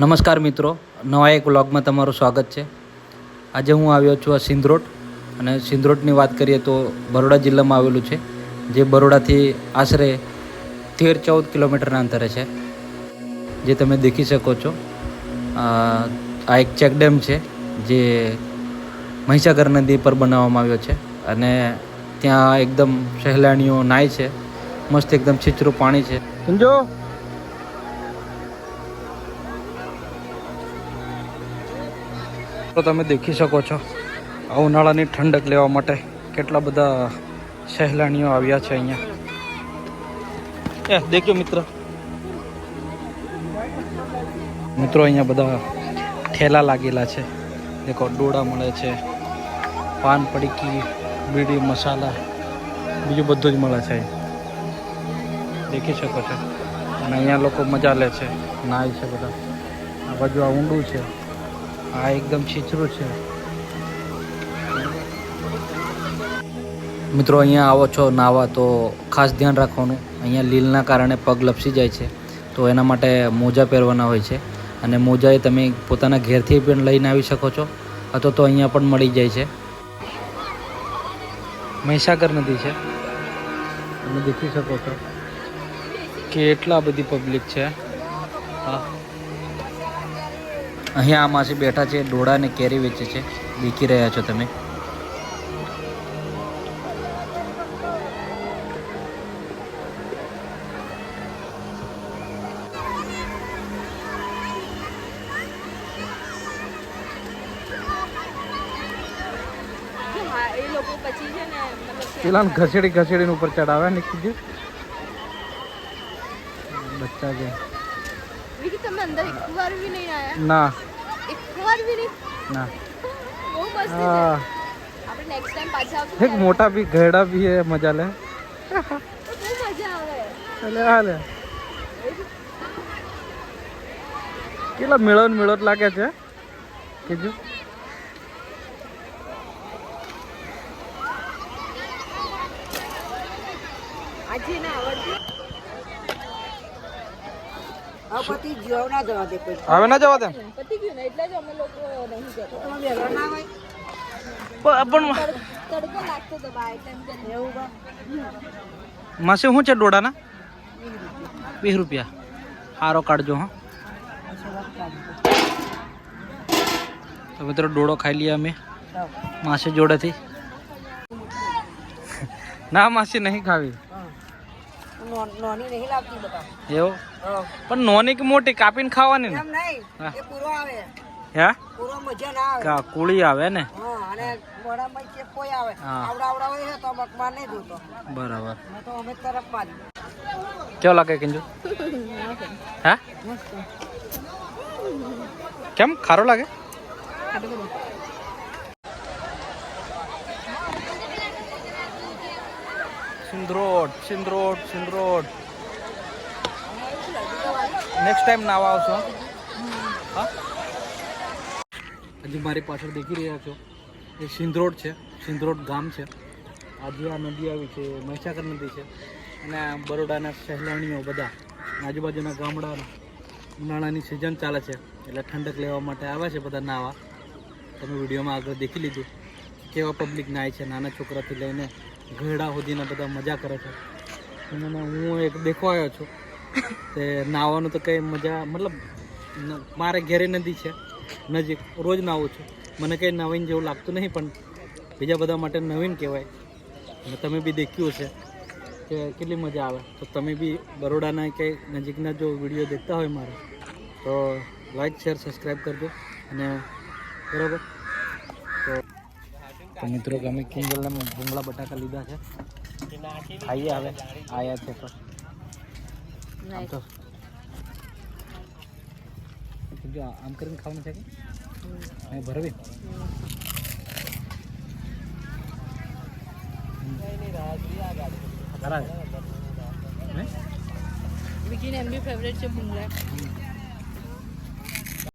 નમસ્કાર મિત્રો, નવા એક વ્લોગમાં તમારું સ્વાગત છે. આજે હું આવ્યો છું આ સિંધરોટ અને સિંધરોટની વાત કરીએ તો બરોડા જિલ્લામાં આવેલું છે, જે બરોડાથી આશરે તેર ચૌદ કિલોમીટરના અંતરે છે, જે તમે દેખી શકો છો. આ એક ચેકડેમ છે, જે મહીસાગર નદી પર બનાવવામાં આવ્યો છે અને ત્યાં એકદમ સહેલાણીઓ નાય છે, મસ્ત એકદમ છીછરું પાણી છે. સમજો? તો તમે દેખી શકો છો. આ ઉનાળાની ઠંડક લેવા માટે કેટલા બધા સહેલાણીઓ આવ્યા છે અહીંયા. એ દેખ્યો મિત્ર. મિત્રો અહીંયા બધા ઠેલા લાગેલા છે. દેખો ડોળા મળે છે પાન પડીકી બીડી મસાલા બીજું બધું જ મળે છે દેખી શકો છો. અને અહીંયા લોકો મજા લે છે નાય છે બધા. આ બાજુ આ ઊંડું છે. આ એકદમ છીછરું છે. મિત્રો, અહીંયા આવો છો, નાવા, તો ખાસ ધ્યાન રાખવાનું. અહીંયા લીલના કારણે પગ લપસી જાય છે, તો એના માટે મોજા પહેરવાના હોય છે. અને મોજા એ તમે પોતાના ઘેરથી પણ લઈને આવી શકો છો, અથવા તો અહીંયા પણ મળી જાય છે. મહીસાગર નદી છે. તમે દેખી શકો છો. કેટલા બધી પબ્લિક છે. હા. અહીંયા આ માસી બેઠા છે ડોળા ને કેરી વેચે છે. દેખી રહ્યા છો તમે. પેલા ઘસેડી ઘસેડીને ઉપર ચડાવે ને કીધું. બચ્ચા છે. વિકી તમે અંદર એક વાર બી નહીં આયા ના એક વાર બી નહીં ના બહુ મસ્ત છે આપણે નેક્સ્ટ ટાઈમ પાછા આવશું એક મોટા બી ઘેડા બી હે મજા લે બહુ મજા આવે એટલે હાલે કેટલા મેળો મેળો લાગે છે કીધું આજે ના આવડતું પતિ જીવ ના જવા દે કોઈ હવે ના જવા દે? પતી ગયું ને એટલે જ અમે લોકો નહીં જતા. તમે વહેલા ના પણ માસી શું છે ડોડાના? વીસ રૂપિયા. સારો કાઢજો હા. તો મિત્રો ડોડો ખાઈ લઈએ અમે માસી જોડેથી. ના માસી નહીં ખાવી. નોની નહીં લાવતી બધા. એવું? પણ નોની કે મોટી કાપીને ખાવાની ને? એમ નહીં. એ પૂરો આવે. હે? પૂરો મજા ના આવે. કા કુળી આવે ને? હા અને મોડામાં કોઈ આવે. આવડા આવડા હોય તો મકમાં નહીં જોતો બરાબર. તો અમે તરફ કેવો લાગે કિંજુ? હે? કેમ? ખારો લાગે? સિંદરોડ સિંધરોડ સિંધરોડ. નેક્સ્ટ ટાઈમ નાવા આવશો હા? હજી મારી પાછળ દેખી રહ્યા છો. એ સિંધરોડ છે, સિંધરોડ ગામ છે. આજે આ નદી આવી છે, મહીસાગર નદી છે. અને બરોડાના સહેલાણીઓ બધા, આજુબાજુના ગામડાના, ઉનાળાની સિઝન ચાલે છે. એટલે ઠંડક લેવા માટે આવે છે બધા નાવા. તમે વિડીયોમાં આગળ દેખી લીધું. કેવા પબ્લિક નાય છે, નાના છોકરાથી લઈને ઘરડા સુધીના બધા મજા કરે છે. મને હું એક દેખવા આવ્યો છું તે નાવાનું તો કંઈ મજા, મતલબ મારે ઘેરે નદી છે, નજીક. રોજ નાહું છું. મને કંઈ નવીન જેવું લાગતું નહીં, પણ બીજા બધા માટે નવીન કહેવાય. અને તમે બી દેખ્યું હશે કે કેટલી મજા આવે. તો તમે બી બરોડાના કંઈ નજીકના જો વીડિયો દેખતા હોય મારે, તો લાઈક શેર સબસ્ક્રાઈબ કરજો. અને બરાબર? તો મિત્રો અમે કિંજલના ભૂંગળા બટાકા લીધા છે. ખાઈએ આવે આયા છે તો. આમ તો. જો આમ કરીને ખાવાનું છે કે? અહીં ભરવી? બરાબર હે વિકીને એમ બી ફેવરેટ છે ભૂંગળા.